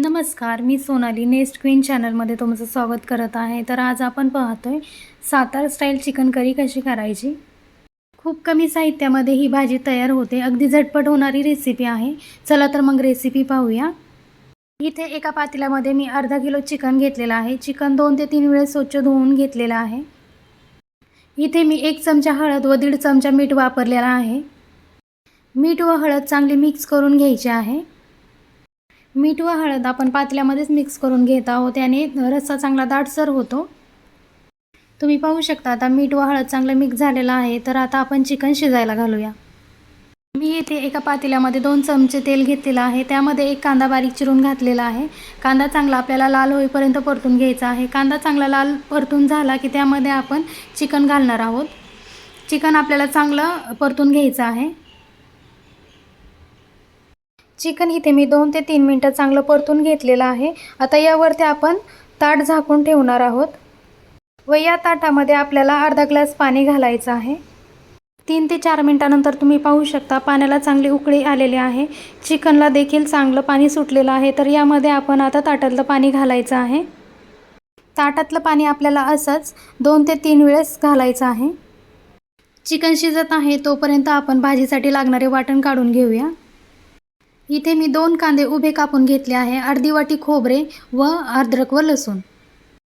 नमस्कार मी Sonali nest queen चॅनलमध्ये तुमचं स्वागत करत आहे. तर आज आपण पाहतोय सातार स्टाईल चिकन करी कशी करायची? खूप कमी साहित्यामध्ये ही भाजी तयार होते. अगदी झटपट होणारी रेसिपी आहे. चला तर मग रेसिपी पाहूया. इथे एका पातेल्यामध्ये मी अर्धा किलो चिकन घेतलेलं आहे. चिकन दोन ते तीन वेळेस स्वच्छ धुवून घेतलेलं आहे. इथे मी एक चमचा हळद व दीड चमचा मीठ वापरलेला आहे. मीठ व हळद चांगली मिक्स करून घ्यायची आहे. मीठ व हळद आपण पातल्यामध्येच मिक्स करून घेत आहोत. त्याने रस्सा चांगला दाटसर होतो. तुम्ही पाहू शकता आता मीठ व हळद चांगलं मिक्स झालेलं आहे. तर आता आपण चिकन शिजायला घालूया. मी येथे एका पातेल्यामध्ये दोन चमचे तेल घेतलेलं आहे. त्यामध्ये एक कांदा बारीक चिरून घातलेला आहे. कांदा चांगला आपल्याला लाल होईपर्यंत परतून घ्यायचा आहे. कांदा चांगला लाल परतून झाला की त्यामध्ये आपण चिकन घालणार आहोत. चिकन आपल्याला चांगलं परतून घ्यायचं आहे. चिकन इथे मी दोन ते तीन मिनटं चांगलं परतून घेतलेलं आहे. आता यावरती आपण ताट झाकून ठेवणार आहोत. व या ताटामध्ये आपल्याला अर्धा ग्लास पाणी घालायचं आहे. तीन ते चार मिनटानंतर तुम्ही पाहू शकता पाण्याला चांगली उकळी आलेली आहे. चिकनला देखील चांगलं पाणी सुटलेलं आहे. तर यामध्ये आपण आता ताटातलं पाणी घालायचं आहे. ताटातलं पाणी आपल्याला असंच दोन ते तीन वेळेस घालायचं आहे. चिकन शिजत आहे तोपर्यंत आपण भाजीसाठी लागणारे वाटण काढून घेऊया. इथे मी दोन कांदे उभे कापून घेतले आहे अर्धी वाटी खोबरे व अद्रक व लसूण.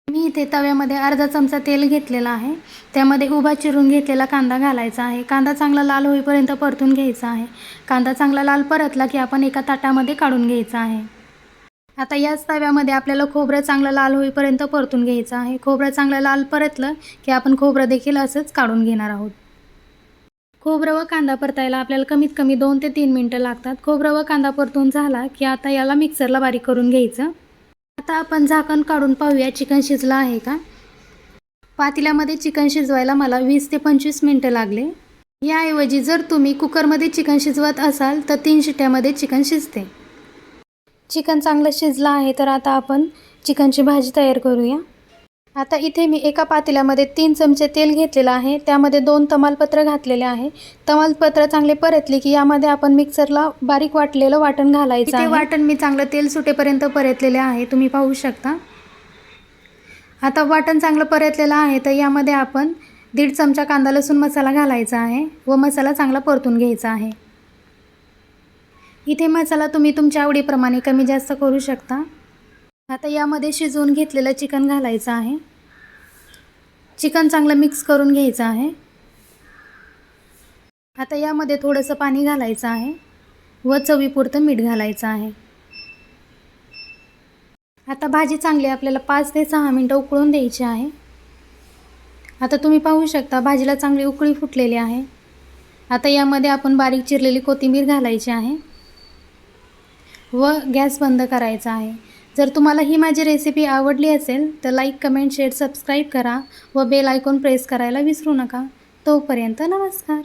मी इथे तव्यामध्ये अर्धा चमचा तेल घेतलेला आहे. त्यामध्ये उभा चिरून घेतलेला कांदा घालायचा आहे. कांदा चांगला लाल होईपर्यंत परतून घ्यायचा आहे. कांदा चांगला लाल परतला की आपण एका ताटामध्ये काढून घ्यायचा आहे. आता याच तव्यामध्ये आपल्याला खोबरं चांगलं लाल होईपर्यंत परतून घ्यायचं आहे. खोबरं चांगलं लाल परतलं की आपण खोबरं देखील असंच काढून घेणार आहोत. खोबरं व कांदा परतायला आपल्याला कमीत कमी दोन ते तीन मिनटं लागतात. खोबरं व कांदा परतून झाला की आता याला मिक्सरला बारीक करून घ्यायचं. आता आपण झाकण काढून पाहूया चिकन शिजलं आहे का? पातेल्यामध्ये चिकन शिजवायला मला वीस ते पंचवीस मिनटं लागले. याऐवजी जर तुम्ही कुकरमध्ये चिकन शिजवत असाल तर तीन शिट्ट्यामध्ये चिकन शिजते. चिकन चांगलं शिजलं आहे तर आता आपण चिकनची भाजी तयार करूया. आता इथे मी एका पातेल्यामध्ये तीन चमचे तेल घेतलेलं आहे. त्यामध्ये दोन तमालपत्र घातलेले आहे. तमालपत्र चांगले परतले की यामध्ये आपण मिक्सरला बारीक वाटलेलं वाटण घालायचं आहे. वाटण मी चांगलं तेल सुटेपर्यंत परतलेले आहे. तुम्ही पाहू शकता. आता वाटण चांगलं परतलेलं आहे तर यामध्ये आपण दीड चमचा कांदा लसूण मसाला घालायचा आहे व मसाला चांगला परतून घ्यायचा आहे. इथे मसाला तुम्ही तुमच्या आवडीप्रमाणे कमी जास्त करू शकता. आता यामध्ये शिजवून घेतलेलं चिकन घालायचं आहे. चिकन चांगलं मिक्स करून घ्यायचं आहे. आता यामध्ये थोडंसं पाणी घालायचं आहे व चवीपुरतं मीठ घालायचं आहे. आता भाजी चांगली आपल्याला पाच ते सहा मिनटं उकळून द्यायची आहे. आता तुम्ही पाहू शकता भाजीला चांगली उकळी फुटलेली आहे. आता यामध्ये आपण बारीक चिरलेली कोथिंबीर घालायची आहे व गॅस बंद करायचा आहे. जर तुम्हाला ही माझी रेसिपी आवडली असेल तर लाईक कमेंट शेअर सबस्क्राईब करा व बेल आयकॉन प्रेस करायला विसरू नका. तोपर्यंत नमस्कार.